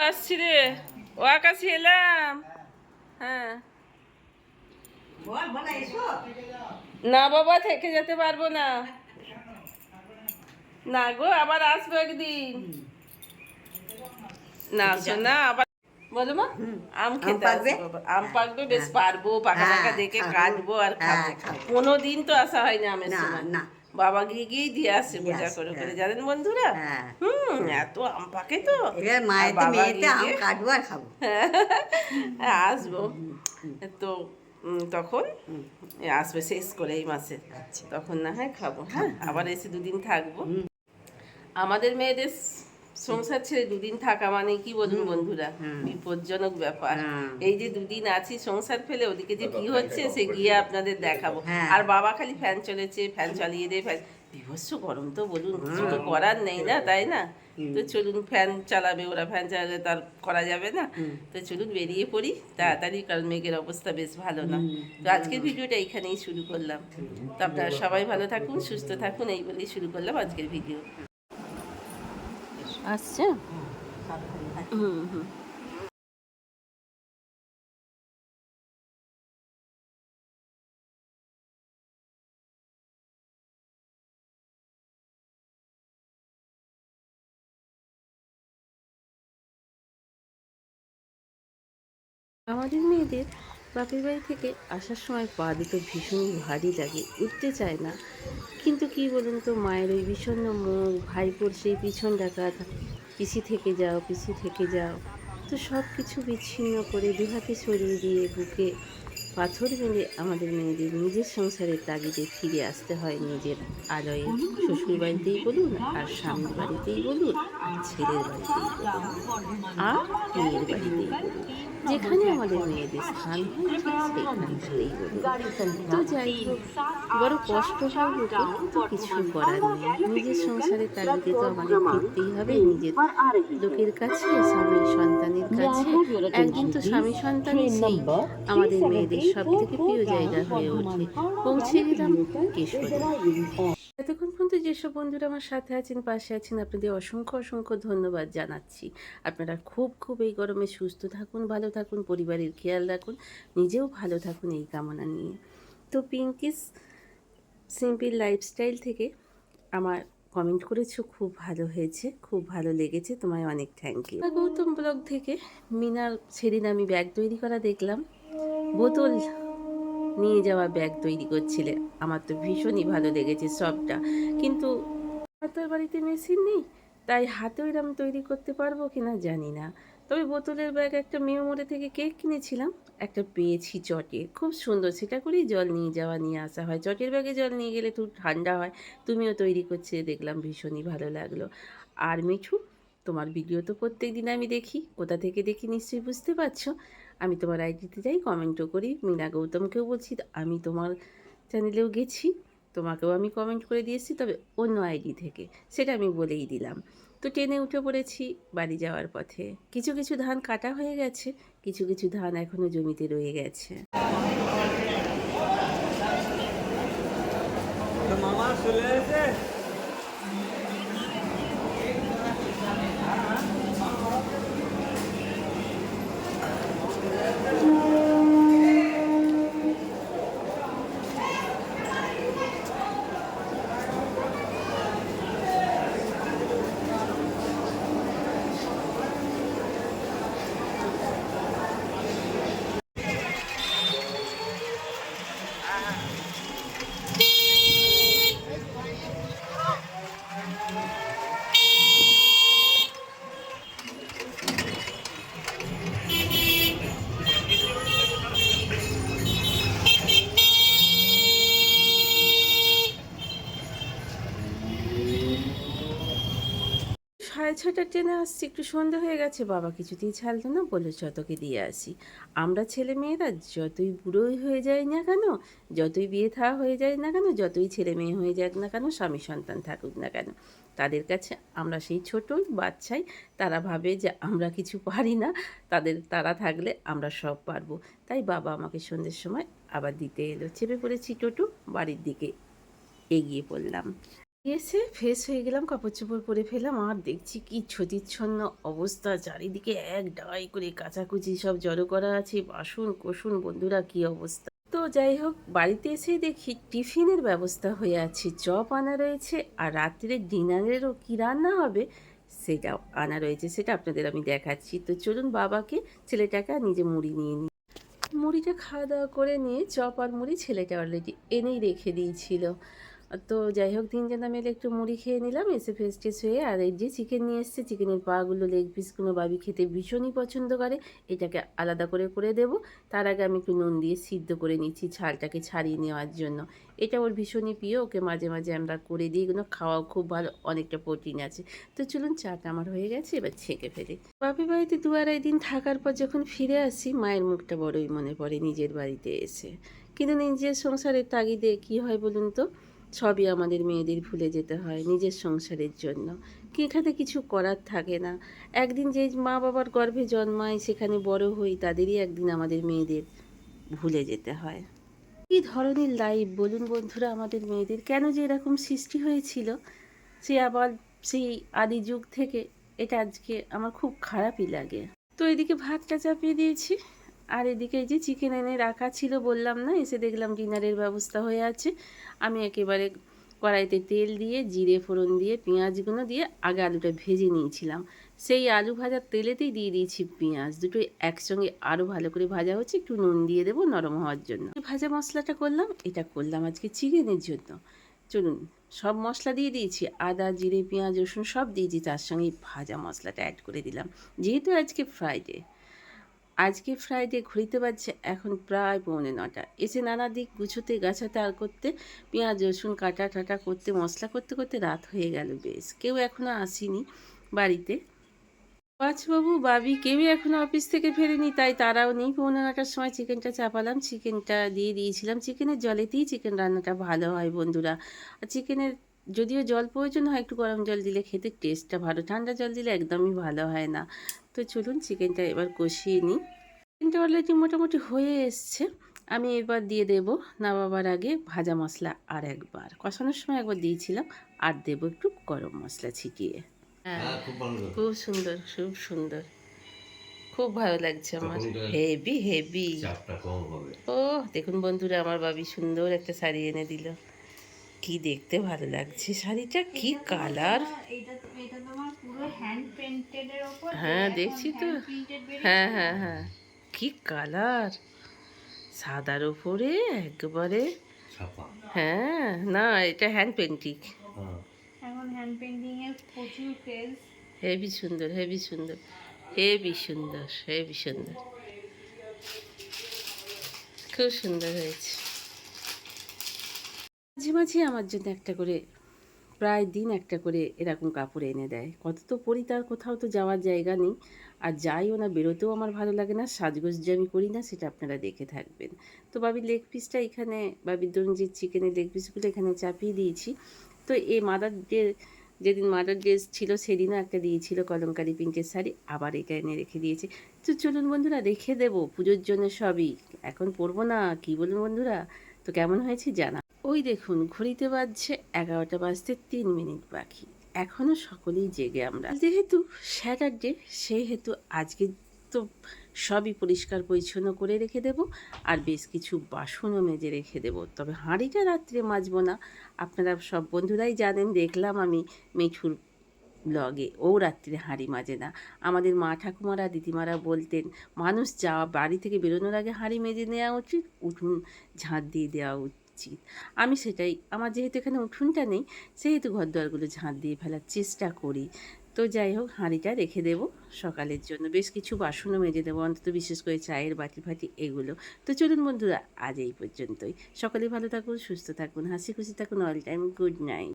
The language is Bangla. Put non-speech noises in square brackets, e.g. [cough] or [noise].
আসছি রে। ও আকাশি এলাম। হ্যাঁ। না বাবা থেকে যেতে পারব না। না গো আবার আসব একদিন। না শোনা আবার বলো মা আম খেতে? আসব আম পাকবে বেশ পারব পাকা হ্যাঁ, পাকা দেখে কাটবো আর খাব। হ্যাঁ, কোনো দিন তো আসা হয়নি আমের সময়। না। বাবা গিয়ে গিয়েই দিয়ে আসে মজা করে করে হ্যাঁ। জানেন বন্ধুরা? হ্যাঁ। হুম এত আম পাকে তো। মায়ের মায়েতে আম কাটবো আর খাব। হ্যাঁ, [laughs] আসব তো তখন আসবে শেষ করে এই মাসে। আচ্ছা। তখন না হয় খাব হ্যাঁ? আবার এসে দুদিন থাকব। আমাদের মেয়েদের সংসার ছেড়ে দুদিন থাকা মানে কি বলুন বন্ধুরা? বিপজ্জনক ব্যাপার। এই যে দুদিন আছি সংসার ফেলে ওদিকে যে কি হচ্ছে সে গিয়ে আপনাদের দেখাবো। হ্যাঁ। আর বাবা খালি ফ্যান চলেছে ফ্যান চালিয়ে দে ফ্যান বিভৎস গরম তো বলুন কিছু তো করার নেই না তাই না? তো চলুন ফ্যান চালাবে ওরা ফ্যান চালালে তার করা যাবে না। তো চলুন বেরিয়ে পড়ি তাড়াতাড়ি কারণ মেঘের অবস্থা বেশ ভালো না। তো আজকের ভিডিওটা এখানেই শুরু করলাম। তো আপনারা সবাই ভালো থাকুন সুস্থ থাকুন এই বলেই শুরু করলাম আজকের ভিডিও। আসছে হুম হুম আমাদের মেয়েদের বাপের বাড়ি থেকে আসার সময় পা দুটো ভীষণ ভারী লাগে, উঠতে চায় না। কিন্তু কি বলুন তো, মায়ের ওই বিষণ্ণ মুখ, ভাইপোর সেই পিছন ডাকাত পিসি থেকে যাও পিসি থেকে যাও। তো সব কিছু বিচ্ছিন্ন করে দুহাতে সরিয়ে দিয়ে বুকে পাথর মেরে আমাদের মেয়েদের, নিজের সংসারের তাগিদে ফিরে আসতে হয় নিজের আলয়ে। শ্বশুর বাড়িতেই বলুন আর স্বামীর বাড়িতেই বলুন, আর ছেলের বাড়িতেই বলুন, আর মেয়ের বাড়িতেই বলুন। যেখানে আমাদের মেয়েদের স্থান তো যাই বড় কষ্ট হয় কিছু করার নেই। নিজের সংসারে তাগিদে তো আমাদের ফিরতেই হবে, নিজের লোকের কাছে, স্বামী সন্তানের কাছে। একদিন তো স্বামী সন্তানই সেই। আমাদের মেয়েদের সব থেকে প্রিয় জায়গা হয়ে ওঠে পৌঁছে গেলাম এতক্ষণ পর্যন্ত যেসব বন্ধুরা আমার সাথে আছেন, পাশে আছেন, আপনাদের অসংখ্য অসংখ্য ধন্যবাদ জানাচ্ছি। আপনারা খুব খুব এই গরমে সুস্থ থাকুন, ভালো থাকুন, পরিবারের খেয়াল রাখুন, নিজেও ভালো থাকুন এই কামনা নিয়ে। তো পিঙ্কিস সিম্পল লাইফস্টাইল থেকে আমার কমেন্ট করেছ, খুব ভালো হয়েছে, খুব ভালো লেগেছে, তোমায় অনেক থ্যাংক ইউ গৌতম ব্লগ থেকে মিনার সেদিন আমি ব্যাগ তৈরি করা দেখলাম। বোতল নিয়ে যাওয়া ব্যাগ তৈরি করছিলে। আমার তো ভীষণই ভালো লেগেছে সবটা। কিন্তু তো আর বাড়িতে মেশিন নেই, তাই হাতেও এরম তৈরি করতে পারব কিনা জানি না। তবে বোতলের ব্যাগ একটা মেয়ে মোড়ে থেকে কেক কিনেছিলাম, একটা পেয়েছি চটের খুব সুন্দর, সেটা করেই জল নিয়ে যাওয়া নিয়ে আসা হয়। চটের ব্যাগে জল নিয়ে গেলে একটু ঠান্ডা হয়, তুমিও তৈরি করছে, দেখলাম ভীষণই ভালো লাগল। আর মিঠু, তোমার ভিডিও তো প্রত্যেক দিন আমি দেখি, কোথা থেকে দেখি নিশ্চয়ই বুঝতে পারছ। আমি তোমার আইডিতে যাই, কমেন্টও করি। মিনা গৌতমকেও বলছি, আমি তোমার চ্যানেলেও গেছি, তোমাকেও আমি কমেন্ট করে দিয়েছি তবে অন্য আইডি থেকে। সেটা আমি বলেই দিলাম। তো ট্রেনে উঠে পড়েছি বাড়ি যাওয়ার পথে। কিছু কিছু ধান কাটা হয়ে গেছে, কিছু কিছু ধান এখনও জমিতে রয়ে গেছে। মামা চলে সাড়ে ছটার ট্রেনে আসছি, একটু সন্ধে হয়ে গেছে, বাবা কিছুতেই ছাড়লো না বলে যতকে দিয়ে আসি। আমরা ছেলে মেয়েরা যতই বুড়োই হয়ে যাই না কেন, যতই বিয়ে থা হয়ে যায় না কেন, যতই ছেলে মেয়ে হয়ে যাক না কেন, স্বামী সন্তান থাকুক না কেন, তাদের কাছে আমরা সেই ছোটই বাচ্চাই, তারা ভাবে যে আমরা কিছু পারি না, তাদের, তারা থাকলে আমরা সব পারব। তাই বাবা আমাকে সন্ধ্যের সময় আবার দিতে এলো, চেপে পড়েছি টোটো, বাড়ির দিকে এগিয়ে পড়লাম। এসে ফ্রেশ হয়ে গেলাম কাপড় চোপড় পরে ফেলাম আর দেখছি কি ছতিচ্ছন্ন অবস্থা। চারিদিকে এক ডাই করে কাচাকুচি সব জড়ো করা আছে, বাসন কোসন, বন্ধুরা কি অবস্থা? তো যাই হোক, বাড়িতে এসে দেখি টিফিনের ব্যবস্থা হয়ে আছে, চপ আনা রয়েছে, আর রাত্রে ডিনারেরও কী রান্না হবে সেটাও আনা রয়েছে, সেটা আপনাদের আমি দেখাচ্ছি। তো চলুন বাবাকে, ছেলেটাকে নিজে মুড়ি নিয়ে নিই। মুড়িটা খাওয়া দাওয়া করে নিয়ে চপ আর মুড়ি ছেলেটা অলরেডি এনেই রেখে দিয়েছিল। তো যাই হোক তিনজনা মিলে একটু মুড়ি খেয়ে নিলাম, এসে ফ্রেশ টেস হয়ে, আর এই যে চিকেন নিয়ে এসছে চিকেনের পাগুলো লেগ পিসগুলো বাবি খেতে ভীষণই পছন্দ করে, এটাকে আলাদা করে করে দেব। তার আগে আমি একটু নুন দিয়ে সিদ্ধ করে নিচ্ছি ছালটাকে ছাড়িয়ে নেওয়ার জন্য। এটা ওর ভীষণই প্রিয়, ওকে মাঝে মাঝে আমরা করে দিই, এগুলো খাওয়াও খুব ভালো, অনেকটা প্রোটিন আছে। তো চলুন, চাটা আমার হয়ে গেছে, এবার ছেঁকে ফেলি। বাপি বাড়িতে দু আড়াই দিন থাকার পর যখন ফিরে আসি, মায়ের মুখটা বড়ই মনে পড়ে, নিজের বাড়িতে এসে। কিন্তু নিজের সংসারের তাগিদে কী হয় বলুন তো? সবই আমাদের মেয়েদের ভুলে যেতে হয় নিজের সংসারের জন্য। কি এখানে কিছু করার থাকে না। একদিন যে মা বাবার গর্ভে জন্মায়, সেখানে বড় হই, তাদেরই একদিন আমাদের মেয়েদের ভুলে যেতে হয়। কী ধরনের লাইফ বলুন বন্ধুরা আমাদের মেয়েদের? কেন যে এরকম সৃষ্টি হয়েছিল? সে আবার সেই আদি যুগ থেকে, এটা আজকে আমার খুব খারাপই লাগে। তো এদিকে ভাতটা চাপিয়ে দিয়েছি। আর এদিকে এই যে চিকেন এনে রাখা ছিল, বললাম না, এসে দেখলাম ডিনারের ব্যবস্থা হয়ে আছে। আমি একেবারে কড়াইতে তেল দিয়ে, জিরে ফোড়ন দিয়ে পেঁয়াজগুলো দিয়ে আগে আলুটা ভেজে নিয়েছিলাম। সেই আলু ভাজার তেলেতেই দিয়ে দিয়েছি পেঁয়াজ। দুটোই একসঙ্গে আরও ভালো করে ভাজা হচ্ছে, একটু নুন দিয়ে দেবো নরম হওয়ার জন্য। ভাজা মশলাটা করলাম, এটা করলাম আজকে চিকেনের জন্য। চলুন, সব মশলা দিয়ে দিয়েছি, আদা, জিরে, পেঁয়াজ, রসুন সব দিয়েছি, তার সঙ্গে ভাজা মশলাটা অ্যাড করে দিলাম। যেহেতু আজকে ফ্রাইডে আজকে ফ্রাইডে ঘুরিতে পারছে এখন প্রায় পৌনে নটা এসে নানা দিক গুছোতে, গাছাতে, আর করতে, পেঁয়াজ, রসুন কাটা টাটা করতে, মশলা করতে করতে রাত হয়ে গেল বেশ। কেউ এখনও আসেনি বাড়িতে। বাবু বাবি কেউই এখনও অফিস থেকে ফেরেনি, তাই তারাও নেই। পৌনে নটার সময় চিকেনটা চাপালাম, চিকেনটা দিয়ে দিয়েছিলাম। চিকেনের জলেতেই চিকেন রান্নাটা ভালো হয় বন্ধুরা। আর চিকেনের যদিও জল প্রয়োজন হয় একটু গরম জল দিলে খেতে টেস্টটা ভালো। ঠান্ডা জল দিলে একদমই ভালো হয় না। তো চলুন চিকেনটা এবার কষিয়ে নিই। চিকেনটা অলরেডি মোটামুটি হয়ে এসছে। আমি এবার দিয়ে দেব নামাবার আগে ভাজা মশলা আর একবার। কষানোর সময় একবার দিয়েছিলাম আর দেবো একটু গরম মশলা ছিটিয়ে। হ্যাঁ হ্যাঁ খুব সুন্দর খুব সুন্দর। খুব ভালো লাগছে আমার। Heavy heavy. ও দেখুন বন্ধুরা আমার বাবি সুন্দর একটা শাড়ি এনে দিল। কি দেখতে ভালো লাগছে? শাড়িটা কি কালার এটা এটা তোমার পুরো হ্যান্ড পেন্টেড এর উপর হ্যাঁ দেখছি তো। হ্যাঁ হ্যাঁ হ্যাঁ। কি কালার সাদার ওপরে একবারে হ্যাঁ না এটা হ্যান্ড পেন্টিং হ্যাঁ। এখন হ্যান্ড পেন্টিং এর প্রচুর ক্রেজ হেভি সুন্দর হেভি সুন্দর হেভি সুন্দর হেভি সুন্দর। খুব সুন্দর হয়েছে। মাঝে মাঝে আমার জন্য একটা করে, প্রায় দিন একটা করে এরকম কাপড় এনে দেয়। কত তো পরি, তার কোথাও তো যাওয়ার জায়গা নেই। আর যাইও না, বেরোতেও আমার ভালো লাগে না, সাজগোজ যে আমি করি না, সেটা আপনারা দেখে থাকবেন। তো বাবির লেগ পিসটা এখানে বাবির যে চিকেনের লেগ পিসগুলো এখানে চাপিয়ে দিয়েছি। তো এই মাদার ডে যেদিন মাদার ড্রেস ছিল, সেদিনও একটা দিয়েছিল কলমকারি পিঙ্কের শাড়ি, আবার এটা এনে রেখে দিয়েছে। তো চলুন বন্ধুরা রেখে দেবো, পুজোর জন্য সবই। এখন পরবো না, কি বলুন বন্ধুরা? তো কেমন হয়েছে জানা ওই দেখুন, ঘড়িতে বাজছে এগারোটা বাজতে তিন মিনিট বাকি। এখনও সকলেই জেগে আমরা। যেহেতু স্যাটারডে, সেহেতু আজকে তো সবই পরিষ্কার পরিচ্ছন্ন করে রেখে দেব আর বেশ কিছু বাসনও মেজে রেখে দেব। তবে হাঁড়িটা রাত্রে মাজবো না। আপনারা সব বন্ধুরাই জানেন, দেখলাম আমি মিঠুর ব্লগে ও রাত্রে হাঁড়ি মাজে না। আমাদের মা ঠাকুমারা, দিদিমারা বলতেন, মানুষ যাওয়া, বাড়ি থেকে বেরোনোর আগে হাঁড়ি মেজে নেওয়া উচিত, উঠুন ঝাঁট দিয়ে দেওয়া উচিত। আমি সেটাই, আমার যেহেতু এখানে উঠুনটা নেই, সেহেতু ঘর দুয়ারগুলো ঝাঁট দিয়ে ফেলার চেষ্টা করি। তো যাই হোক, হাঁড়িটা রেখে দেবো সকালের জন্য। বেশ কিছু বাসনও মেজে দেবো, অন্তত বিশেষ করে চায়ের বাটি ফাটি এগুলো। তো চলুন বন্ধুরা, আজ এই পর্যন্তই। সকালে ভালো থাকুন, সুস্থ থাকুন, হাসি খুশি থাকুন অল টাইম গুড নাইট